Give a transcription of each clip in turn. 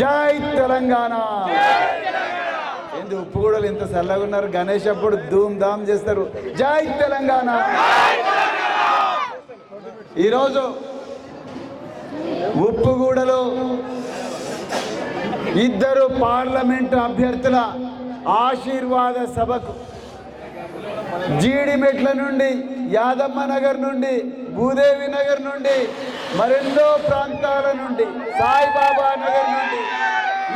జై తెలంగాణ. ఏంది ఉప్పు కూడా ఇంత చల్లగా ఉన్నారు? గణేష్ అప్పుడు ధూమ్ ధామ్ చేస్తారు. జై తెలంగాణ. ఈరోజు ఉప్పుగూడలో ఇద్దరు పార్లమెంటు అభ్యర్థుల ఆశీర్వాద సభకు జీడిమెట్ల నుండి యాదమ్మ నగర్ నుండి భూదేవి నగర్ నుండి మరెన్నో ప్రాంతాల నుండి సాయిబాబా నగర్ నుండి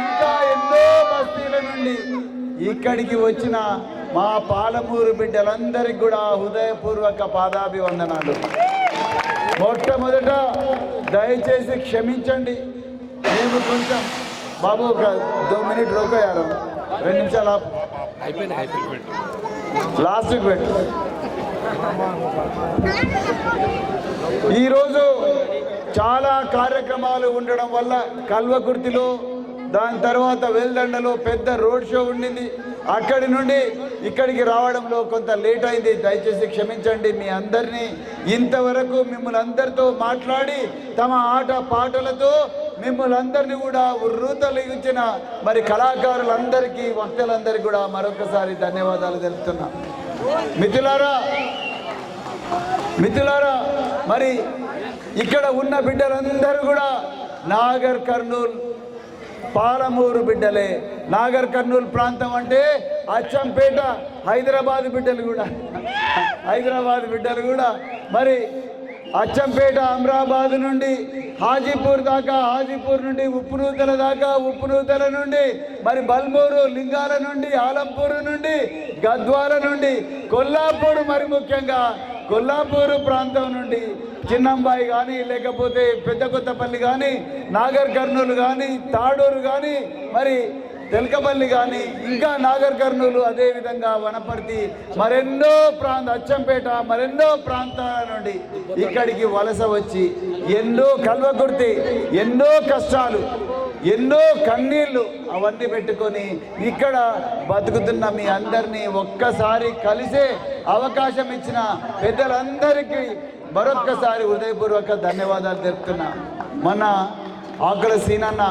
ఇంకా ఎన్నో బస్తీల నుండి ఇక్కడికి వచ్చిన మా పాలమూరు బిడ్డలందరికీ కూడా హృదయపూర్వక పాదాభివందనాలు. మొట్టమొదట దయచేసి క్షమించండి. మేము కొంచెం బాబు ఒక దో మినిట్ రోకోయారు రెండు నిమిషాలు లాస్ట్కి పెట్టు. ఈరోజు చాలా కార్యక్రమాలు ఉండడం వల్ల కల్వకుర్తిలో దాని తర్వాత వెల్దండలో పెద్ద రోడ్ షో ఉండింది. అక్కడి నుండి ఇక్కడికి రావడంలో కొంత లేట్ అయింది. దయచేసి క్షమించండి మీ అందరినీ. ఇంతవరకు మిమ్మల్ని అందరితో మాట్లాడి తమ ఆట పాటలతో మిమ్మల్ని అందరినీ కూడా ఉర్రూతలిగించిన మరి కళాకారులందరికీ వక్తలందరికీ కూడా మరొకసారి ధన్యవాదాలు తెలుపుతున్నా. మిథులారా మిథులారా మరి ఇక్కడ ఉన్న బిడ్డలందరూ కూడా నాగర్ కర్నూల్ పాలమూరు బిడ్డలే. నాగర్ కర్నూల్ ప్రాంతం అంటే అచ్చంపేట హైదరాబాద్ బిడ్డలు కూడా. హైదరాబాద్ బిడ్డలు కూడా. మరి అచ్చంపేట అమరాబాద్ నుండి హాజీపూర్ దాకా హాజీపూర్ నుండి ఉప్పునూతల దాకా ఉప్పునూతల నుండి మరి బల్మూరు లింగాల నుండి ఆలంపూరు నుండి గద్వాల నుండి కొల్లాపూర్ మరి ముఖ్యంగా కొల్లాపూరు ప్రాంతం నుండి చిన్నంబాయి కానీ లేకపోతే పెద్ద కొత్తపల్లి కానీ నాగర్ కర్నూలు కానీ తాడూరు కానీ మరి తెలకపల్లి కానీ ఇంకా నాగర్ కర్నూలు అదేవిధంగా వనపర్తి మరెన్నో ప్రాంత అచ్చంపేట మరెన్నో ప్రాంతాల నుండి ఇక్కడికి వలస వచ్చి ఎన్నో కల్వకుర్తి ఎన్నో కష్టాలు ఎన్నో కన్నీళ్ళు అవన్నీ పెట్టుకొని ఇక్కడ బతుకుతున్న మీ అందరినీ ఒక్కసారి కలిసే అవకాశం ఇచ్చిన పెద్దలందరికీ మరొక్కసారి హృదయపూర్వక ధన్యవాదాలు తెలుపుతున్నా. మన ఆకుల సీనన్న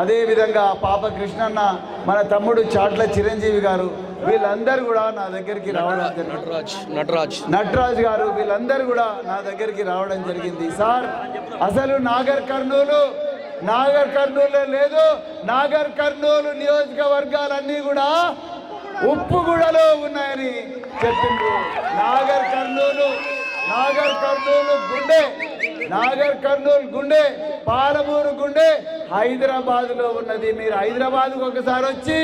అదేవిధంగా పాప కృష్ణన్న మన తమ్ముడు చాట్ల చిరంజీవి గారు వీళ్ళందరూ కూడా నా దగ్గరికి రావడం నటరాజ్. నటరాజ్ గారు వీళ్ళందరూ కూడా నా దగ్గరికి రావడం జరిగింది. సార్ అసలు నాగర్ కర్నూలు నాగర్ కర్నూలు లేదు. నాగర్ కర్నూలు నియోజకవర్గాలన్నీ కూడా ఉప్పుగూడలో ఉన్నాయని చెప్పిండ్రు. నాగర్ కర్నూలు నాగర్ కర్నూలు గుండె నాగర్ కర్నూలు గుండె పాలమూరు గుండె హైదరాబాద్లో ఉన్నది. మీరు హైదరాబాద్ ఒకసారి వచ్చి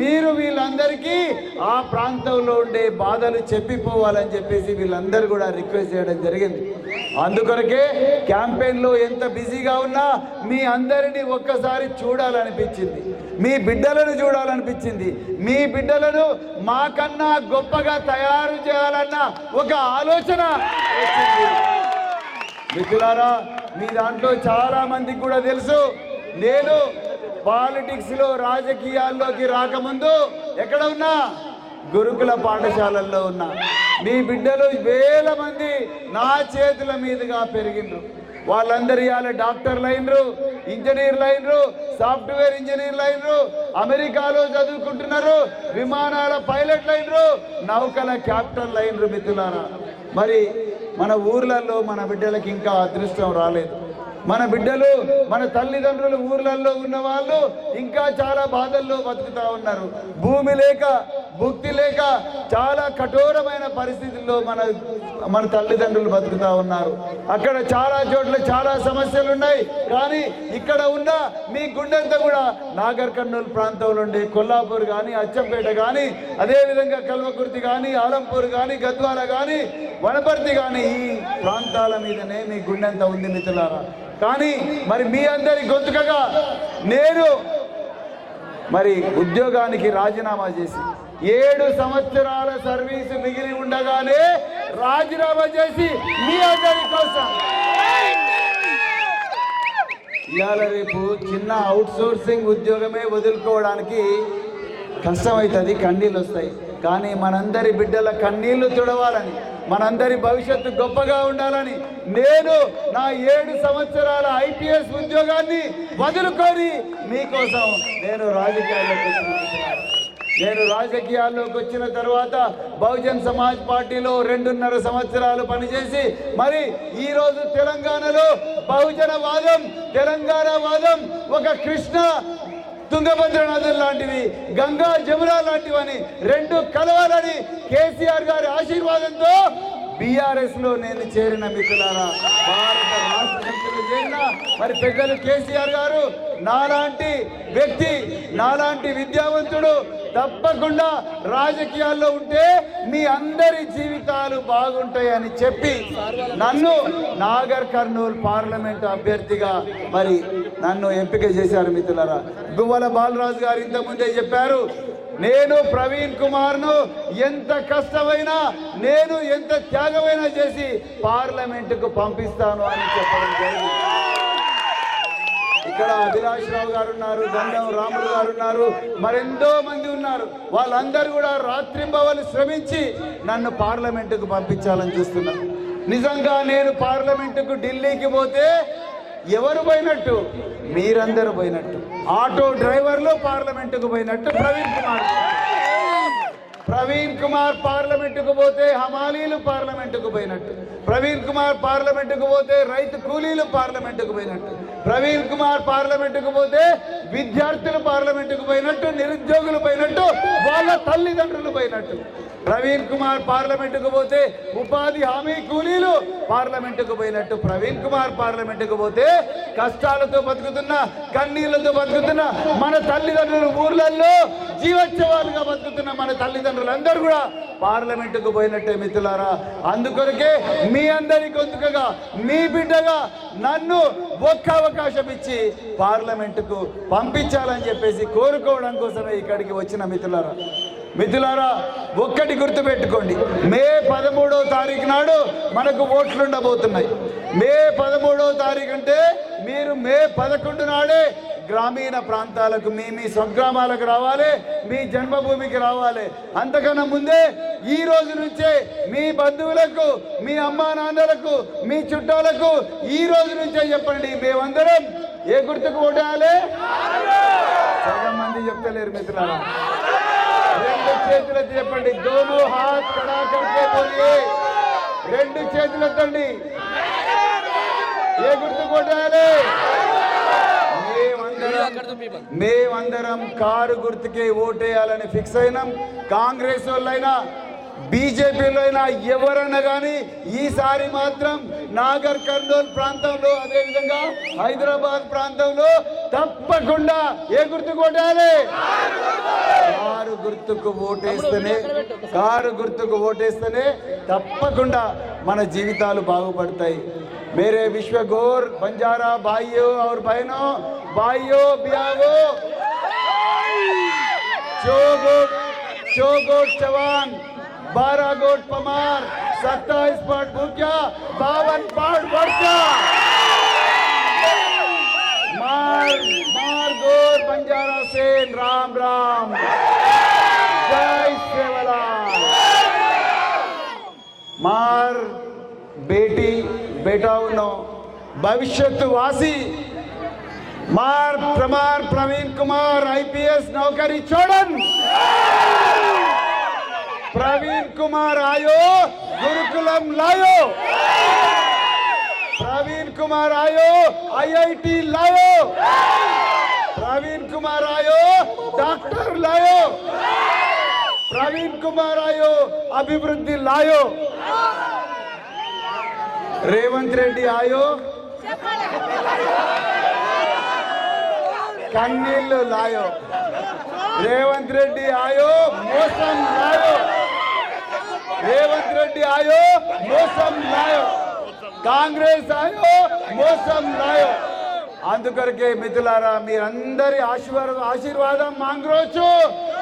మీరు వీళ్ళందరికీ ఆ ప్రాంతంలో ఉండే బాధలు చెప్పిపోవాలని చెప్పేసి వీళ్ళందరూ కూడా రిక్వెస్ట్ చేయడం జరిగింది. అందుకొరకే క్యాంపెయిన్లో ఎంత బిజీగా ఉన్నా మీ అందరినీ ఒక్కసారి చూడాలనిపించింది. మీ బిడ్డలను చూడాలనిపించింది. మీ బిడ్డలను మాకన్నా గొప్పగా తయారు చేయాలన్న ఒక ఆలోచన మిత్రులారా మీ దాంట్లో చాలా మందికి కూడా తెలుసు నేను పాలిటిక్స్లో రాజకీయాల్లోకి రాకముందు ఎక్కడ ఉన్నా గురుకుల పాఠశాలల్లో ఉన్న మీ బిడ్డలు వేల మంది నా చేతుల మీదుగా పెరిగిండ్రు. వాళ్ళందరూ ఇవాళ డాక్టర్లు అయినరు ఇంజనీర్లు అయినరు సాఫ్ట్వేర్ ఇంజనీర్లు అయినరు అమెరికాలో చదువుకుంటున్నారు విమానాల పైలట్లు అయినరు నౌకల క్యాప్టన్లు అయినరు మిత్రులారా. మరి మన ఊర్లలో మన బిడ్డలకి ఇంకా అదృష్టం రాలేదు. మన బిడ్డలు మన తల్లిదండ్రులు ఊర్లలో ఉన్న వాళ్ళు ఇంకా చాలా బాధల్లో బతుకుతా ఉన్నారు. భూమి లేక భుక్తి లేక చాలా కఠోరమైన పరిస్థితుల్లో మన మన తల్లిదండ్రులు బతుకుతా ఉన్నారు. అక్కడ చాలా చోట్ల చాలా సమస్యలు ఉన్నాయి కానీ ఇక్కడ ఉన్న మీ గుండెంతా కూడా నాగర్ కర్నూలు ప్రాంతంలో ఉండే కొల్లాపూర్ కానీ అచ్చంపేట కానీ అదేవిధంగా కల్వకుర్తి కానీ ఆలంపూర్ కానీ గద్వాల కానీ వనపర్తి కానీ ఈ ప్రాంతాల మీదనే మీ గుండెంత ఉంది మిత్రులారా. కానీ మరి మీ అందరి గొంతుకగా నేను మరి ఉద్యోగానికి రాజీనామా చేసి ఏడు సంవత్సరాల సర్వీస్ మిగిలి ఉండగానే రాజీనామా చేసి మీ అందరి కోసం. ఇవాళ రేపు చిన్న అవుట్ సోర్సింగ్ ఉద్యోగమే వదులుకోవడానికి కష్టమవుతుంది కన్నీళ్ళు వస్తాయి. కానీ మనందరి బిడ్డల కన్నీళ్ళు తుడవాలని మనందరి భవిష్యత్తు గొప్పగా ఉండాలని నేను నా ఏడు సంవత్సరాల ఐపీఎస్ ఉద్యోగాన్ని వదులుకొని మీకోసం నేను రాజకీయాల్లో నేను రాజకీయాల్లోకి వచ్చిన తర్వాత బహుజన్ సమాజ్ పార్టీలో రెండున్నర సంవత్సరాలు పనిచేసి మరి ఈ రోజు తెలంగాణలో బహుజన వాదం తెలంగాణ వాదం ఒక కృష్ణ తుంగభద్ర నదులు లాంటివి గంగా జమున లాంటివని రెండు కలవాలని కేసీఆర్ గారి ఆశీర్వాదంతో బీఆర్ఎస్లో నేను చేరిన మిత్రులారా భారత రాష్ట్ర చేరిన మరి పెద్దలు కేసీఆర్ గారు నాలాంటి వ్యక్తి నాలాంటి విద్యావంతుడు తప్పకుండా రాజకీయాల్లో ఉంటే మీ అందరి జీవితాలు బాగుంటాయని చెప్పి నన్ను నాగర్ కర్నూలు పార్లమెంట్ అభ్యర్థిగా మరి నన్ను ఎంపిక చేశారు మిత్రులరా. గువ్వల బాలరాజు గారు ఇంతకుముందే చెప్పారు నేను ప్రవీణ్ కుమార్ను ఎంత కష్టమైనా నేను ఎంత త్యాగమైనా చేసి పార్లమెంటుకు పంపిస్తాను అని చెప్పడం జరిగింది. ఇక్కడ అభిలాష్ రావు గారు ఉన్నారు దండం రాములు గారు ఉన్నారు మరెంతో మంది ఉన్నారు. వాళ్ళందరూ కూడా రాత్రింబవలు శ్రమించి నన్ను పార్లమెంటుకు పంపించాలని చూస్తున్నారు. నిజంగా నేను పార్లమెంటుకు ఢిల్లీకి పోతే ఎవరు పోయినట్టు? మీరందరూ పోయినట్టు. ఆటో డ్రైవర్లు పార్లమెంటుకు పోయినట్టు ప్రవీణ్ కుమార్. ప్రవీణ్ కుమార్ పార్లమెంటుకు పోతే హమాలీలు పార్లమెంటుకు పోయినట్టు. ప్రవీణ్ కుమార్ పార్లమెంటుకు పోతే రైతు కూలీలు పార్లమెంటుకు పోయినట్టు. ప్రవీణ్ కుమార్ పార్లమెంటుకు పోతే విద్యార్థులు పార్లమెంటుకు పోయినట్టు నిరుద్యోగులు పోయినట్టు వాళ్ళ తల్లిదండ్రులు పోయినట్టు. ప్రవీణ్ కుమార్ పార్లమెంటుకు పోతే ఉపాధి హామీ కూలీలు పార్లమెంటుకు పోయినట్టు. ప్రవీణ్ కుమార్ పార్లమెంటుకు పోతే కష్టాలతో బతుకుతున్న కన్నీళ్ళతో బతుకుతున్న మన తల్లిదండ్రులు ఊర్లలో జీవోత్సవాలుగా బతుకుతున్న మన తల్లిదండ్రులందరూ కూడా పార్లమెంటుకు పోయినట్టే మిత్రులారా. అందుకొరకే మీ అందరి గొంతుకగా మీ బిడ్డగా నన్ను ఒక్క అవకాశం ఇచ్చి పార్లమెంటుకు పంపించాలని చెప్పేసి కోరుకోవడం కోసమే ఇక్కడికి వచ్చిన మిత్రులారా. మిత్రులారా ఒక్కటి గుర్తుపెట్టుకోండి. మే పదమూడవ తారీఖు నాడు మనకు ఓట్లు ఉండబోతున్నాయి. మే పదమూడవ తారీఖు అంటే మీరు మే పదకొండు నాడే గ్రామీణ ప్రాంతాలకు మీ మీ స్వగ్రామాలకు రావాలి మీ జన్మభూమికి రావాలి. అంతకన్నా ముందే ఈ రోజు నుంచే మీ బంధువులకు మీ అమ్మా నాన్నలకు మీ చుట్టాలకు ఈ రోజు నుంచే చెప్పండి. మేమందరం ఏ గుర్తుకు ఓటేయాలి? సగం మంది చెప్తలేరు మిత్రులారా. రెండు చేతులు ఎత్తి చెప్పండి దోను హాత్ కడా రెండు చేతులు ఎత్తండి ఏ గుర్తు కొట్టాలి మేమందరం కారు గుర్తుకే ఓటేయాలని ఫిక్స్ అయినాం. కాంగ్రెస్ వాళ్ళైనా బీజేపీలో అయినా ఎవరన్నా కానీ ఈసారి మాత్రం నాగర్ కర్నూల్ ప్రాంతంలో అదేవిధంగా హైదరాబాద్ ప్రాంతంలో తప్పకుండా ఏ గుర్తు కొట్టాలి కారు గుర్తుకు ఓటేస్తేనే కారు గుర్తుకు ఓటేస్తేనే తప్పకుండా మన జీవితాలు బాగుపడతాయి. మేరే విశ్వ గోర్ బంజారా బాయ్యో అవర్ బహనో బాయ్యో బియాగో చోగో చోగో చవాన్. बारह गोट पमार, सत्ताईस पट भूजा बावन पट भूजा मार मार गोर बंजारा सेन, राम राम। जय सेवला मार बेटी बेटाउनो భవిష్యత్తువాసి మార్ ప్రమార్ ప్రవీణ్ కుమార్ ఐపీఎస్ నౌకరీ చూడండి ప్రవీణ్ కుమార్ ఆయో గురుకులం లాయో. ప్రవీణ్ కుమార్ ఆయో ఐఐటి లాయో. ప్రవీణ్ కుమార్ ఆయో డాక్టర్ లాయో. ప్రవీణ్ కుమార్ ఆయో అభివృద్ధి లాయో. రేవంత్ రెడ్డి ఆయో. కన్నీళ్ళు లాయో. రేవంత్ రెడ్డి ఆయో మోసం లాయో. రేవంత్ రెడ్డి ఆయో మోసం నాయో. కాంగ్రెస్ ఆయో మోసం నాయో. అందుకొరకే మిత్రులారా మీరందరి ఆశీర్వాదం ఆశీర్వాదం మాంగ్రోచు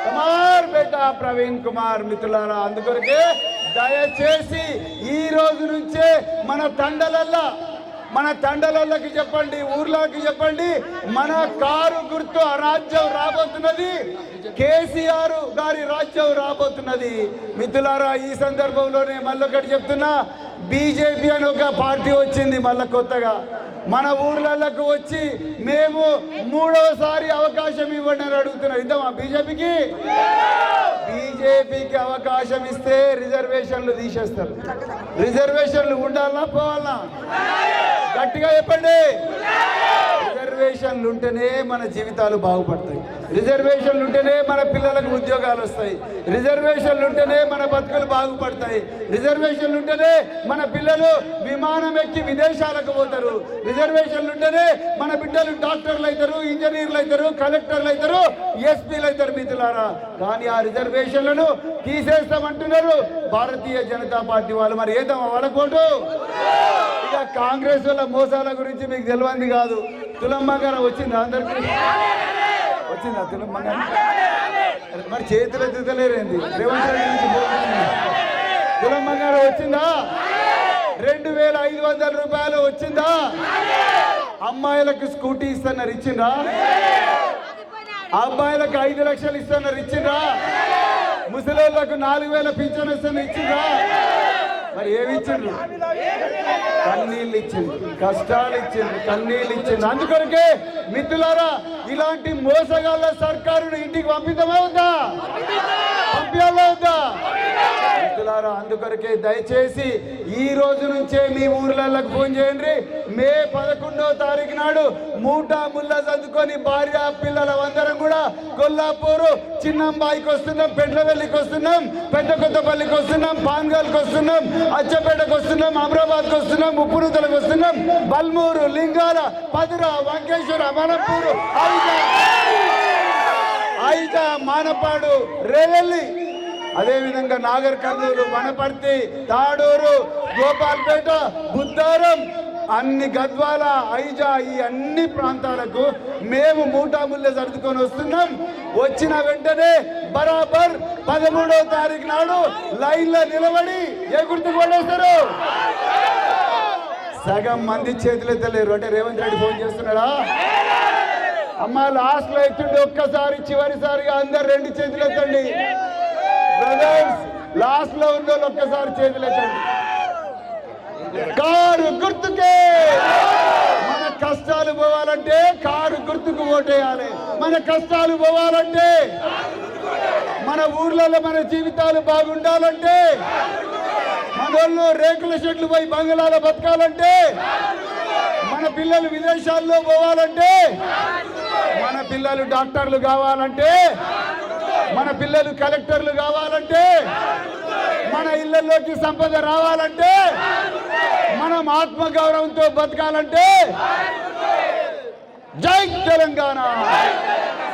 కుమార్ బేట ప్రవీణ్ కుమార్ మిత్రులారా అందుకొరకే దయచేసి ఈ రోజు నుంచే మన తండలల్లా మన తండలకి చెప్పండి ఊర్లోకి చెప్పండి మన కారు గుర్తు రాజ్యం రాబోతున్నది. కేసీఆర్ గారి రాజ్యం రాబోతున్నది. మిత్రులారా ఈ సందర్భంలోనే మళ్ళొకటి చెప్తున్నా. బీజేపీ అని ఒక పార్టీ వచ్చింది మళ్ళా కొత్తగా. మన ఊర్లకు వచ్చి మేము మూడోసారి అవకాశం ఇవ్వండి అని అడుగుతున్నారు. ఇద్దామా బీజేపీకి? బీజేపీకి అవకాశం ఇస్తే రిజర్వేషన్లు తీసేస్తారు. రిజర్వేషన్లు ఉండాలనా పోవాలనా గట్టిగా చెప్పండి. రిజర్వేషన్లు ఉంటేనే మన జీవితాలు బాగుపడతాయి. రిజర్వేషన్లు ఉంటేనే మన పిల్లలకు ఉద్యోగాలు వస్తాయి. రిజర్వేషన్లు ఉంటేనే మన బతుకులు బాగుపడతాయి. రిజర్వేషన్లు ఉంటేనే మన పిల్లలు విమానం ఎక్కి విదేశాలకు పోతారు. రిజర్వేషన్లు ఉంటేనే మన బిడ్డలు డాక్టర్లు అవుతారు ఇంజనీర్లు అవుతారు కలెక్టర్లు అవుతారు ఎస్పీలు అవుతారు మిత్రులారా. కానీ ఆ రిజర్వేషన్లను తీసేస్తామంటున్నారు భారతీయ జనతా పార్టీ వాళ్ళు. మరి ఏదమ్మా వాళ్ళకోటు ఇక కాంగ్రెస్ వాళ్ళ మోసాల గురించి మీకు తెలియంది కాదు. తులమ్మ గారు వచ్చిందా అందరికి? వచ్చిందా తులమ్మ మరి చేతులు ఎత్తుతలేరేంది రేవంత్ రెడ్డి నుంచి వచ్చిందా? రెండు వేల ఐదు వందల రూపాయలు వచ్చిందా? అమ్మాయిలకు స్కూటీ ఇస్తున్నారు ఇచ్చిందా? అబ్బాయిలకు ఐదు లక్షలు ఇస్తున్నారు ఇచ్చిందా? ముసలిళ్ళకు నాలుగు వేల పింఛన్ ఇస్తున్నారు ఇచ్చిందా? మరి ఏమి ఇచ్చిండ్రు? కన్నీళ్ళు ఇచ్చింది కష్టాలు ఇచ్చింది కన్నీళ్ళు ఇచ్చింది అందుకొరకే మిత్రులారా ఇలాంటి మోసగాళ్ళ సర్కారును ఇంటికి పంపిద్దామా వద్దా? పంపించాలా వద్దా? మిత్రులారా అందుకొరకే దయచేసి ఈ రోజు నుంచే మీ ఊర్లలోకి ఫోన్ చేయండి. మే పదకొండవ తారీఖు నాడు మూటా ముళ్ళ చదువుకొని భార్య పిల్లల అందరం కూడా కొల్లాపూరు చిన్నంబాయికి వస్తున్నాం పెండ్లవెల్లికి వస్తున్నాం పెద్ద కొత్తపల్లికి వస్తున్నాం పాన్గల్కి వస్తున్నాం అచ్చపేటకు వస్తున్నాం అమరాబాద్కి వస్తున్నాం ఉప్పునూతలకు వస్తున్నాం. బల్మూరు లింగాల పదుర వంకేశ్వర మనపూరు ఐజా మానపాడు రేవెల్లి అదేవిధంగా నాగర్ కర్నూలు వనపర్తి తాడూరు గోపాల్పేట బుద్ధారం అన్ని గద్వాల ఐజా ఈ అన్ని ప్రాంతాలకు మేము మూటాముల్లే సర్దుకొని వస్తున్నాం. వచ్చిన వెంటనే బరాబర్ పదమూడవ తారీఖు నాడు లైన్లో నిలబడి ఏ గుర్తు కొట్టేస్తారు. సగం మంది చేతులు ఎత్తలేరు. అంటే రేవంత్ రెడ్డి ఫోన్ చేస్తున్నాడా? అమ్మ లాస్ట్లో ఎత్తుండి ఒక్కసారి చివరిసారిగా అందరు రెండు చేతులు ఎత్తండి. బ్రదర్స్ లాస్ట్లో ఉన్న వాళ్ళు ఒక్కసారి చేతులు కారు గుర్తుకే. మన కష్టాలు పోవాలంటే కారు గుర్తుకు ఓటేయాలి. మన కష్టాలు పోవాలంటే మన ఊర్లలో మన జీవితాలు బాగుండాలంటే మనోళ్ళు రేకుల షెడ్లు పోయి బంగ్లాలో బతకాలంటే మన పిల్లలు విదేశాల్లో పోవాలంటే మన పిల్లలు డాక్టర్లు కావాలంటే మన పిల్లలు కలెక్టర్లు కావాలంటే మన ఇళ్ళలోకి సంపద రావాలంటే మనం ఆత్మగౌరవంతో బతకాలంటే జై తెలంగాణ!